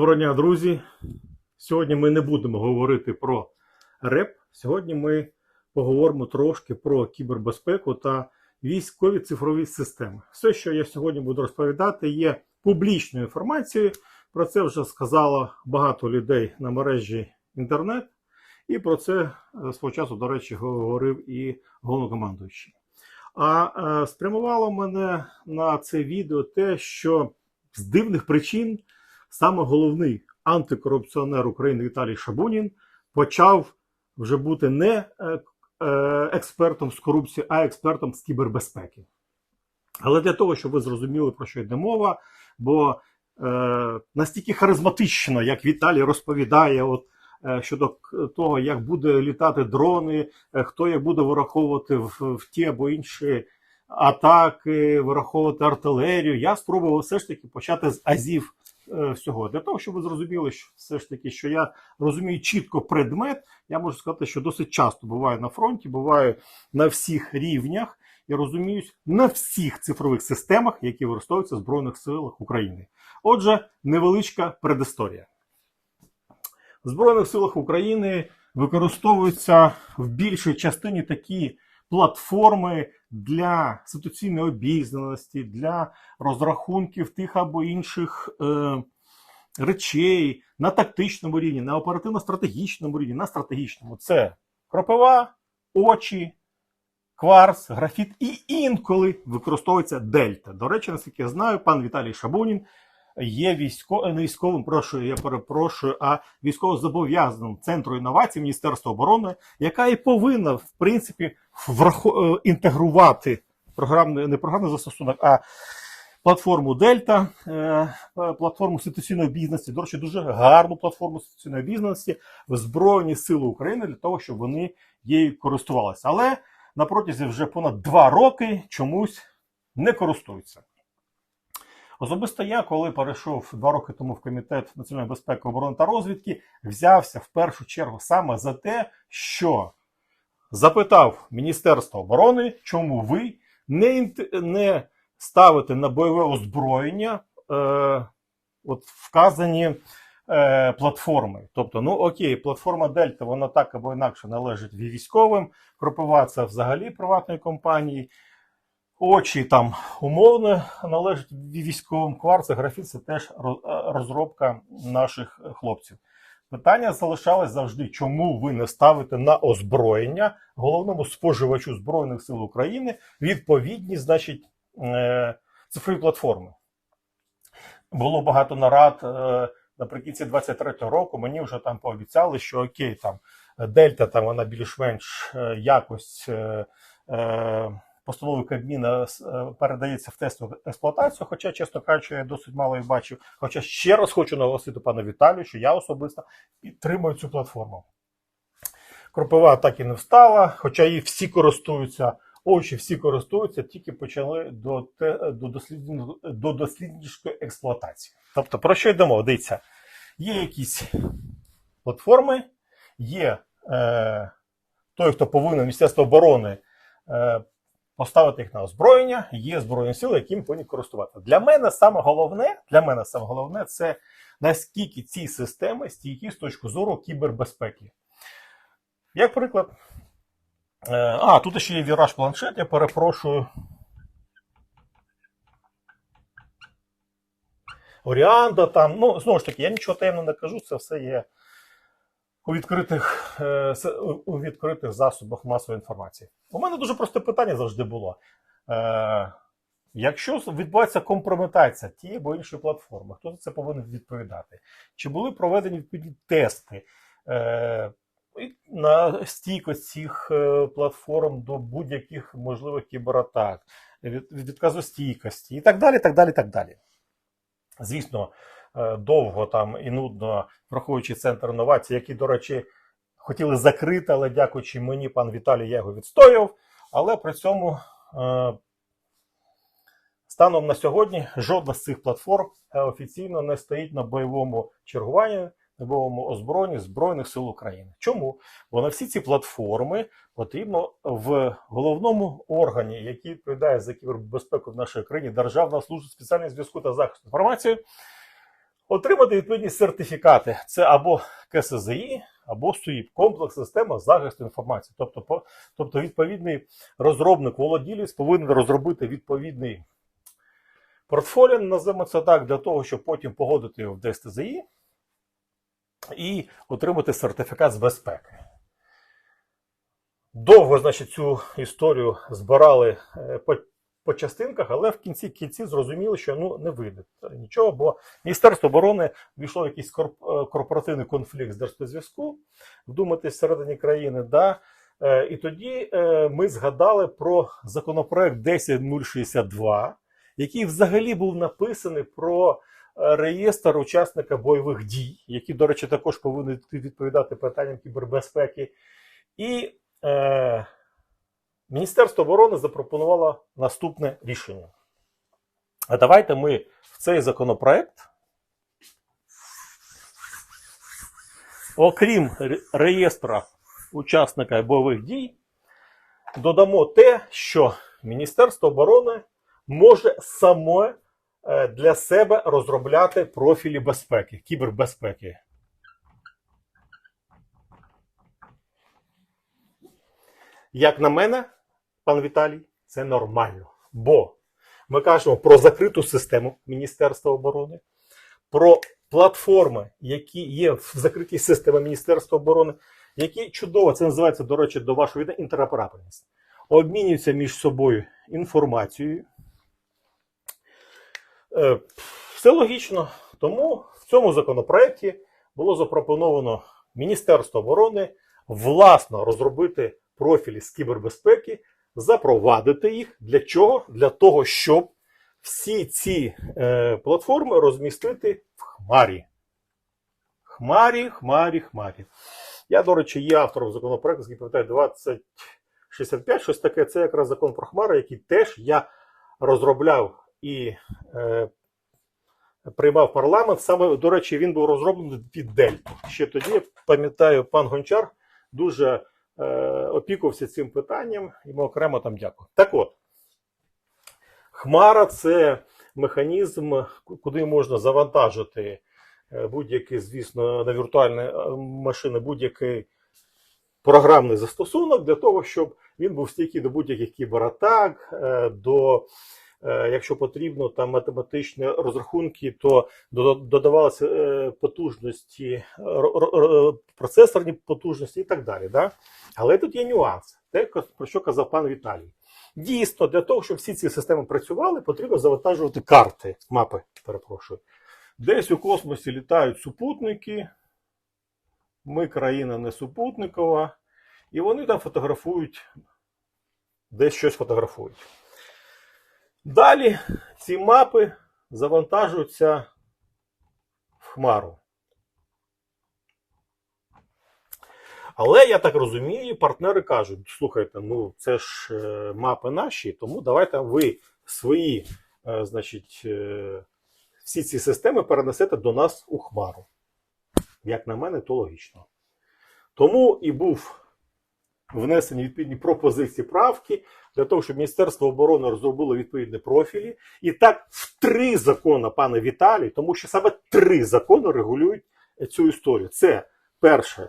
Доброго дня, друзі. Сьогодні ми не будемо говорити про РЕП. Сьогодні ми поговоримо трошки про кібербезпеку та військові цифрові системи. Все, що я сьогодні буду розповідати, є публічною інформацією. Про це вже сказало багато людей на мережі інтернет, і про це е, свого часу, до речі, говорив і головнокомандуючий. А е, спрямувало мене на це відео те, що з дивних причин саме головний антикорупціонер України Віталій Шабунін почав вже бути не е, е, експертом з корупції, а експертом з кібербезпеки. Але для того, щоб ви зрозуміли, про що йде мова, бо е, настільки харизматично, як Віталій розповідає, от, е, щодо того, як буде літати дрони, е, хто як буде вираховувати в, в ті або інші атаки, вираховувати артилерію, я спробував все ж таки почати з азів всього. Для того, щоб ви зрозуміли, що все ж таки, що я розумію чітко предмет, я можу сказати, що досить часто буваю на фронті, буваю на всіх рівнях і розуміюсь на всіх цифрових системах, які використовуються в Збройних силах України. Отже, невеличка предісторія. В Збройних силах України використовуються в більшій частині такі платформи для ситуаційної обізнаності, для розрахунків тих або інших е, речей на тактичному рівні, на оперативно-стратегічному рівні, на стратегічному. Це кропива, очі, кварц, графіт і інколи використовується дельта. До речі, наскільки я знаю, пан Віталій Шабунін є військо... не військовим, прошу, я перепрошую, а військово-зобов'язаним центру інновацій Міністерства оборони, яка і повинна, в принципі, врахо... е, інтегрувати програмний, не програмний застосунок, а платформу Дельта, е, платформу ситуаційної бізнесу, до речі, дуже гарну платформу ситуаційної бізнесу в Збройні Сили України для того, щоб вони її користувалися. Але на протязі вже понад два роки чомусь не користуються. Особисто я, коли перейшов два роки тому в комітет національної безпеки, оборони та розвідки, взявся в першу чергу саме за те, що запитав Міністерство оборони, чому ви не, не ставите на бойове озброєння е, от вказані е, платформи. Тобто, ну окей, платформа Дельта, вона так або інакше належить військовим, Кропива це взагалі приватної компанії. Очі там умовно належать військовим кварц, графіт це теж е, розробка наших хлопців. Питання залишалось завжди, чому ви не ставите на озброєння головному споживачу Збройних сил України відповідні, значить, е, цифрові платформи. Було багато нарад е, наприкінці 23-го року. Мені вже там пообіцяли, що окей, там Дельта, там вона більш-менш якось. Постанови Кабміна е, передається в тестову експлуатацію. Хоча, чесно кажучи, я досить мало їх бачив. Хоча ще раз хочу наголосити пану Віталію, що я особисто підтримую цю платформу. Кропива так і не встала, хоча її всі користуються, очі всі користуються, тільки почали до, до, дослідні- до дослідницької експлуатації. Тобто, про що йдемо? Дивіться, є якісь платформи, є е, той, хто повинен Міністерство оборони. Е, поставити їх на озброєння, є збройні сили, яким повинні користуватися. Для мене саме головне, для мене саме головне це наскільки ці системи стійкі з точки зору кібербезпеки. Як приклад, е, а, тут ще є віраж планшет, я перепрошую. Оріанда там, ну, знову ж таки, я нічого таємного не кажу, це все є у відкритих, е, у- відкритих засобах масової інформації. У мене дуже просте питання завжди було. Е, якщо відбувається компрометація тієї або іншої платформи, хто за це повинен відповідати? Чи були проведені відповідні тести е, на стійкость цих платформ до будь-яких можливих кібератак, від, від відказостійкості і так далі, так далі, так далі. Звісно, довго там і нудно, враховуючи центр інновацій, який, до речі, хотіли закрити, але дякуючи мені, пан Віталій, я його відстояв. Але при цьому е, станом на сьогодні жодна з цих платформ е, офіційно не стоїть на бойовому чергуванні, на бойовому озброєнні Збройних сил України. Чому? Бо на всі ці платформи потрібно в головному органі, який відповідає за кібербезпеку в нашій країні, Державна служба спеціального зв'язку та захисту інформації, отримати відповідні сертифікати. Це або КСЗІ, або СУІП комплекс система захисту інформації. Тобто, по- тобто відповідний розробник володілець повинен розробити відповідний портфоліо, називаємо це так, для того, щоб потім погодити його в ДСТЗІ і отримати сертифікат з безпеки. Довго, значить, цю історію збирали е, по, частинках, але в кінці кінці зрозуміли, що ну не вийде нічого, бо Міністерство оборони війшло в якийсь е, корпоративний конфлікт з Держспецзв'язку, вдуматись всередині країни. Да? Е, І тоді е, ми згадали про законопроект 10062, який взагалі був написаний про реєстр учасника бойових дій, які, до речі, також повинні відповідати питанням кібербезпеки. І е, Міністерство оборони запропонувало наступне рішення. А давайте ми в цей законопроект, окрім реєстра учасника бойових дій, додамо те, що Міністерство оборони може саме е, для себе розробляти профілі безпеки, кібербезпеки. Як на мене, пан Віталій, це нормально. Бо ми кажемо про закриту систему Міністерства оборони, про платформи, які є в закритій системі Міністерства оборони, які чудово, це називається, до речі, до вашої відео інтероперабельність. Обмінюються між собою інформацією. Е, Все логічно. Тому в цьому законопроекті було запропоновано Міністерство оборони власно розробити профілі з кібербезпеки, запровадити їх. Для чого? Для того, щоб всі ці е, платформи розмістити в Хмарі. Хмарі, хмарі, хмарі. Я, до речі, є автором законопроекту, який пам'ятаю, 2065, щось таке. Це якраз закон про Хмари, який теж я розробляв і е, приймав парламент. Саме, до речі, він був розроблений під Дельту. Ще тоді, пам'ятаю, пан Гончар дуже опікувався цим питанням, йому окремо там дякую. Так от, Хмара це механізм, куди можна завантажити е, будь-який, звісно, на віртуальні е, машини, будь-який програмний застосунок для того, щоб він був стійкий до будь-яких кібератак, е, до, е, якщо потрібно, там математичні розрахунки, то додавалися е, потужності, ро- ро- ро- процесорні потужності і так далі. Да? Але тут є нюанс, те, про що казав пан Віталій. Дійсно, для того, щоб всі ці системи працювали, потрібно завантажувати карти, мапи, перепрошую. Десь у космосі літають супутники. Ми країна не супутникова, і вони там фотографують, десь щось фотографують. Далі ці мапи завантажуються в Хмару. Але я так розумію, партнери кажуть: слухайте, ну це ж е, мапи наші, тому давайте ви свої, е, значить, е, всі ці системи перенесете до нас у Хмару. Як на мене, то логічно. Тому і був внесені відповідні пропозиції правки для того, щоб Міністерство оборони розробило відповідні профілі. І так в три закони, пане Віталій, тому що саме три закони регулюють е, цю історію. Це перше, е,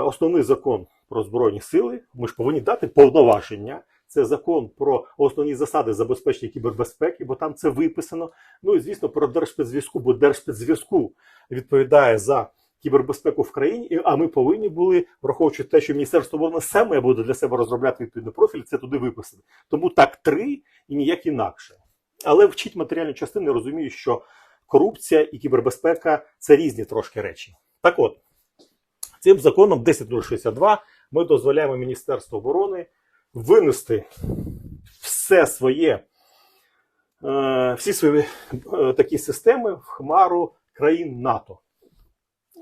основний закон про Збройні сили. Ми ж повинні дати повноваження. Це закон про основні засади забезпечення кібербезпеки, бо там це виписано. Ну і звісно, про Держспецзв'язку, бо Держспецзв'язку відповідає за кібербезпеку в країні, а ми повинні були, враховуючи те, що Міністерство оборони саме буде для себе розробляти відповідний профіль, це туди виписати. Тому так три і ніяк інакше. Але вчить матеріальні частини, розумію, що корупція і кібербезпека це різні трошки речі. Так от, цим законом 10062 ми дозволяємо Міністерству оборони винести все своє, е, всі свої е, такі системи в хмару країн НАТО.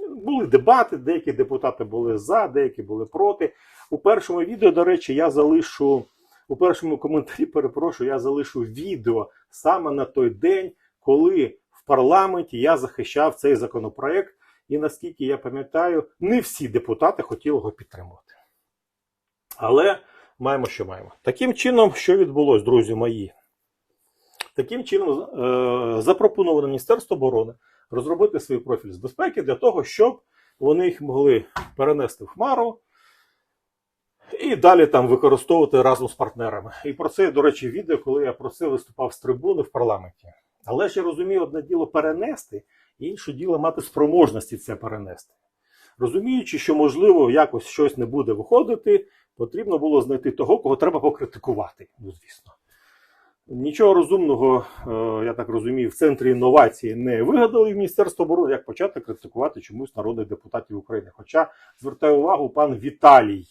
Були дебати, деякі депутати були за, деякі були проти. У першому відео, до речі, я залишу у першому коментарі, перепрошую, я залишу відео саме на той день, коли в парламенті я захищав цей законопроект. І наскільки я пам'ятаю, не всі депутати хотіли його підтримувати. Але маємо, що маємо. Таким чином, що відбулось, друзі мої? Таким чином, е, запропоновано Міністерство оборони розробити свій профіль з безпеки для того, щоб вони їх могли перенести в хмару і далі там використовувати разом з партнерами. І про це, до речі, відео, коли я про це виступав з трибуни в парламенті. Але ж я розумію, одне діло перенести, інше діло мати спроможності це перенести. Розуміючи, що можливо якось щось не буде виходити, потрібно було знайти того, кого треба покритикувати. Ну, звісно. Нічого розумного, е, я так розумію, в центрі інновації не вигадали в Міністерство оборони, як почати критикувати чомусь народних депутатів України. Хоча звертаю увагу, пан Віталій.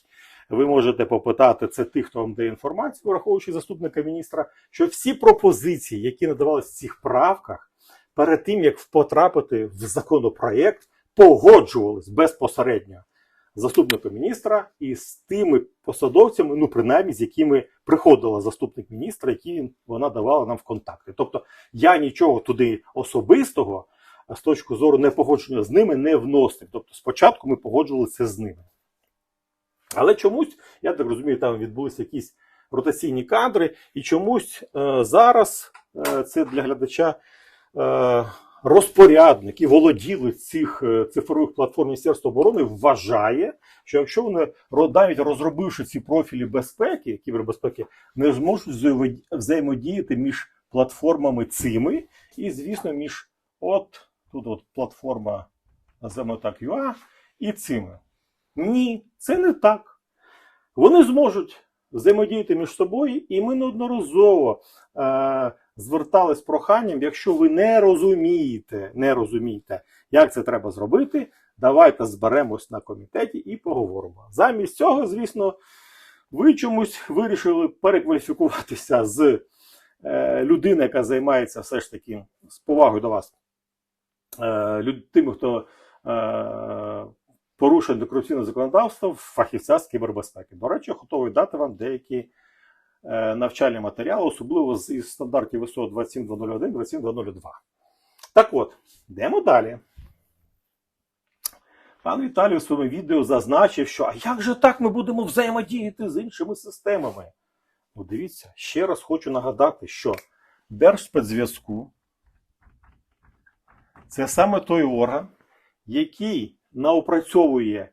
Ви можете попитати це тих, хто вам дає інформацію, враховуючи заступника міністра, що всі пропозиції, які надавалися в цих правках, перед тим як потрапити в законопроєкт, погоджувались безпосередньо з заступником міністра і з тими посадовцями, ну принаймні з якими приходила заступник міністра, які вона давала нам в контакти. Тобто я нічого туди особистого з точки зору непогодження з ними не вносив. Тобто спочатку ми погоджувалися з ними. Але чомусь, я так розумію, там відбулися якісь ротаційні кадри, і чомусь е, зараз е, це для глядача е, розпорядник і володілець цих е, цифрових платформ Міністерства оборони вважає, що якщо вони навіть розробивши ці профілі безпеки, кібербезпеки, не зможуть взаємодіяти між платформами цими, і, звісно, між от тут от платформа, називаємо так, UA, і цими. Ні, це не так. Вони зможуть взаємодіяти між собою, і ми неодноразово е, звертались з проханням, якщо ви не розумієте, не розумієте, як це треба зробити, давайте зберемось на комітеті і поговоримо. Замість цього, звісно, ви чомусь вирішили перекваліфікуватися з е, людини, яка займається все ж таки з повагою до вас, е, тими, хто е, порушує антикорупційне законодавство фахівця з кібербезпеки. До речі, готовий дати вам деякі навчальні матеріали, особливо з із стандартів ВСО 27201, 27202. Так от, йдемо далі. Пан Віталій у своєму відео зазначив, що а як же так ми будемо взаємодіяти з іншими системами? Ну, дивіться, ще раз хочу нагадати, що Держспецзв'язку це саме той орган, який наопрацьовує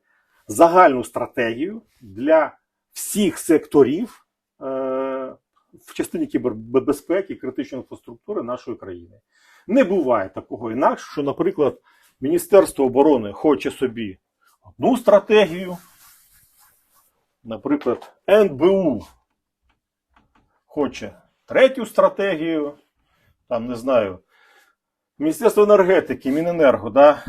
загальну стратегію для всіх секторів е, в частині кібербезпеки критичної інфраструктури нашої країни. Не буває такого інакше, що, наприклад, Міністерство оборони хоче собі одну стратегію, наприклад, НБУ хоче третю стратегію, там не знаю, Міністерство енергетики, Міненерго, да,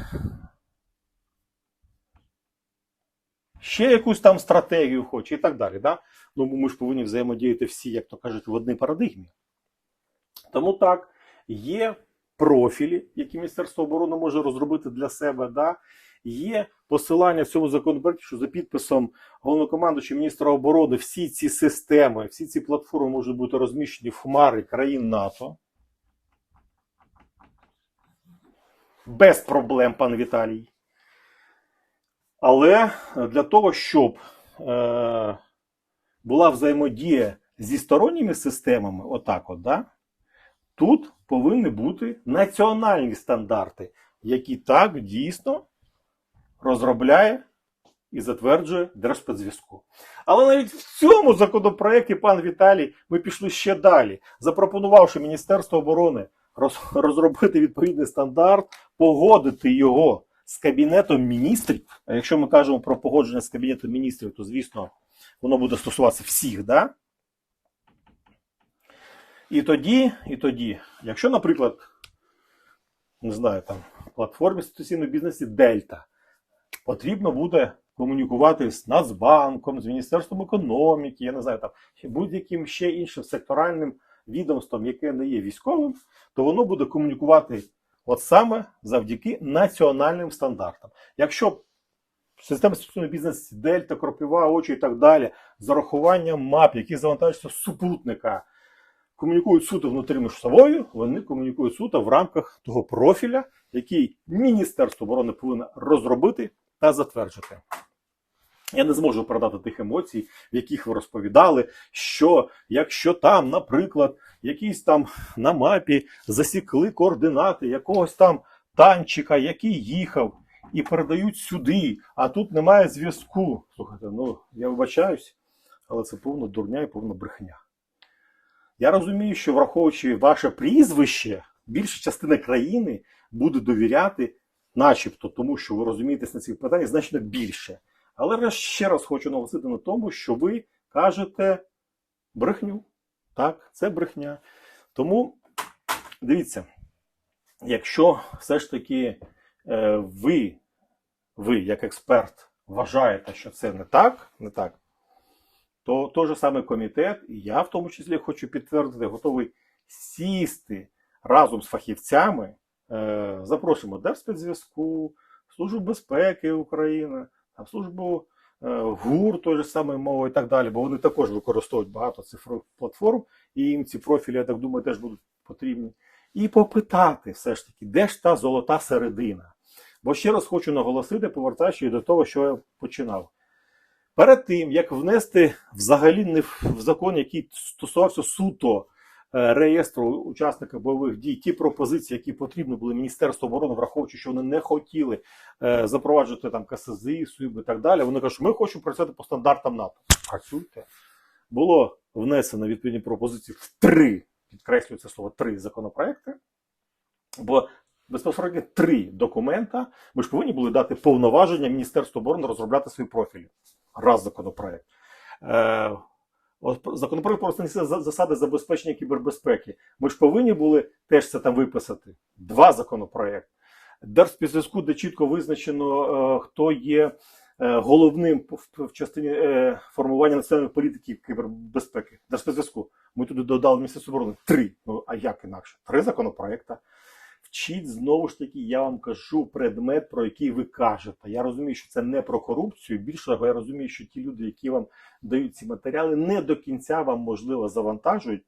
ще якусь там стратегію хоче і так далі. Да? Ну, ми ж повинні взаємодіяти всі, як то кажуть, в одній парадигмі. Тому так, є профілі, які Міністерство оборони може розробити для себе. Да? Є посилання в цьому законопроекті, що за підписом головнокомандуючого міністра оборони всі ці системи, всі ці платформи можуть бути розміщені в хмари країн НАТО. Без проблем, пан Віталій. Але для того, щоб е, була взаємодія зі сторонніми системами, отак от, да, тут повинні бути національні стандарти, які так дійсно розробляє і затверджує Держспецзв'язку. Але навіть в цьому законопроекті, пан Віталій, ми пішли ще далі, запропонувавши Міністерству оборони роз- розробити відповідний стандарт, погодити його з Кабінетом міністрів. А якщо ми кажемо про погодження з Кабінетом міністрів, то звісно воно буде стосуватися всіх, да? І тоді, і тоді, якщо, наприклад, не знаю, там, платформі інституційної бізнесу Дельта потрібно буде комунікувати з Нацбанком, з Міністерством економіки, я не знаю, там будь-яким ще іншим секторальним відомством, яке не є військовим, то воно буде комунікувати от саме завдяки національним стандартам. Якщо система інституційного бізнесу Дельта, Кропива, очі і так далі, з урахуванням мап, які завантажуються супутника, комунікують суто внутрі між собою, вони комунікують суто в рамках того профіля, який Міністерство оборони повинно розробити та затверджити. Я не зможу передати тих емоцій, в яких ви розповідали, що якщо там, наприклад, якісь там на мапі засікли координати якогось там танчика, який їхав, і передають сюди, а тут немає зв'язку. Слухайте, ну я вибачаюсь, але це повна дурня і повна брехня. Я розумію, що враховуючи ваше прізвище, більша частина країни буде довіряти, начебто, тому що ви розумієтесь на цих питаннях значно більше. Але я ще раз хочу наголосити на тому, що ви кажете брехню. Так, це брехня. Тому дивіться, якщо все ж таки е, ви, ви, як експерт, вважаєте, що це не так, не так, то той же самий комітет, і я в тому числі хочу підтвердити, готовий сісти разом з фахівцями. Е, запрошуємо Держспецзв'язку, Службу безпеки України, там, службу е, ГУР, той же самої мови і так далі, бо вони також використовують багато цифрових платформ, і їм ці профілі, я так думаю, теж будуть потрібні. І попитати все ж таки, де ж та золота середина. Бо ще раз хочу наголосити, повертаючись до того, що я починав. Перед тим, як внести взагалі не в в закон, який стосувався суто реєстру учасника бойових дій, ті пропозиції, які потрібні були Міністерству оборони, враховуючи, що вони не хотіли е, запроваджувати там КСЗІ, СУІБ і так далі. Вони кажуть, що ми хочемо працювати по стандартам НАТО. Працюйте. Було внесено відповідні пропозиції в три, підкреслюю це слово, три законопроекти. Бо безпосередньо три документа ми ж повинні були дати повноваження Міністерству оборони розробляти свої профілі. Раз законопроект. Законопроект про основні засади забезпечення кібербезпеки. Ми ж повинні були теж це там виписати. Два законопроекти. Держспецзв'язку, де чітко визначено, е, хто є е, головним в, частині е, формування національної політики кібербезпеки. Держспецзв'язку. Ми туди додали Міністерство оборони три. Ну а як інакше? Три законопроекти. Вчіть знову ж таки, я вам кажу предмет, про який ви кажете. Я розумію, що це не про корупцію. Більше того, я розумію, що ті люди, які вам дають ці матеріали, не до кінця вам можливо завантажують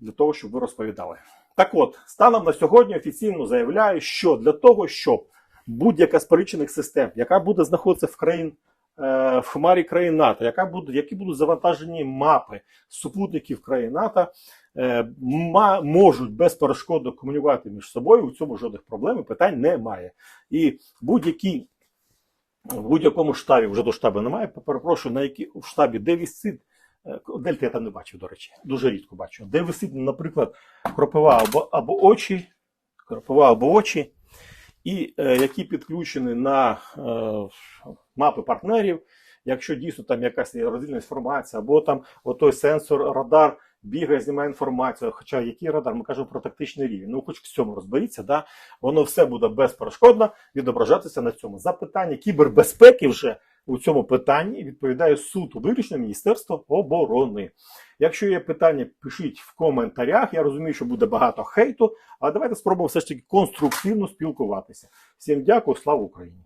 для того, щоб ви розповідали. Так от, станом на сьогодні офіційно заявляю, що для того, щоб будь-яка з перечинних систем, яка буде знаходитися в країн е, в хмарі країн НАТО, яка буде, які будуть завантажені мапи супутників країн НАТО, можуть безперешкодно комунікувати між собою. У цьому жодних проблем і питань немає. І будь-які в будь-якому штабі, вже до штабу немає, перепрошую, на які в штабі, де висить, е, дельта я там не бачив, до речі, дуже рідко бачу, де висить, наприклад, кропива або, або очі, кропива або очі, і е, які підключені на е, мапи партнерів, якщо дійсно там якась є роздільна інформація, або там отой сенсор, радар бігає, знімає інформацію. Хоча який радар, ми кажемо про тактичний рівень. Ну, хоч в цьому розберіться, да? воно все буде безперешкодно відображатися на цьому. Запитання кібербезпеки вже у цьому питанні відповідає суд виключно Міністерство оборони. Якщо є питання, пишіть в коментарях. Я розумію, що буде багато хейту, але давайте спробуємо все ж таки конструктивно спілкуватися. Всім дякую, слава Україні!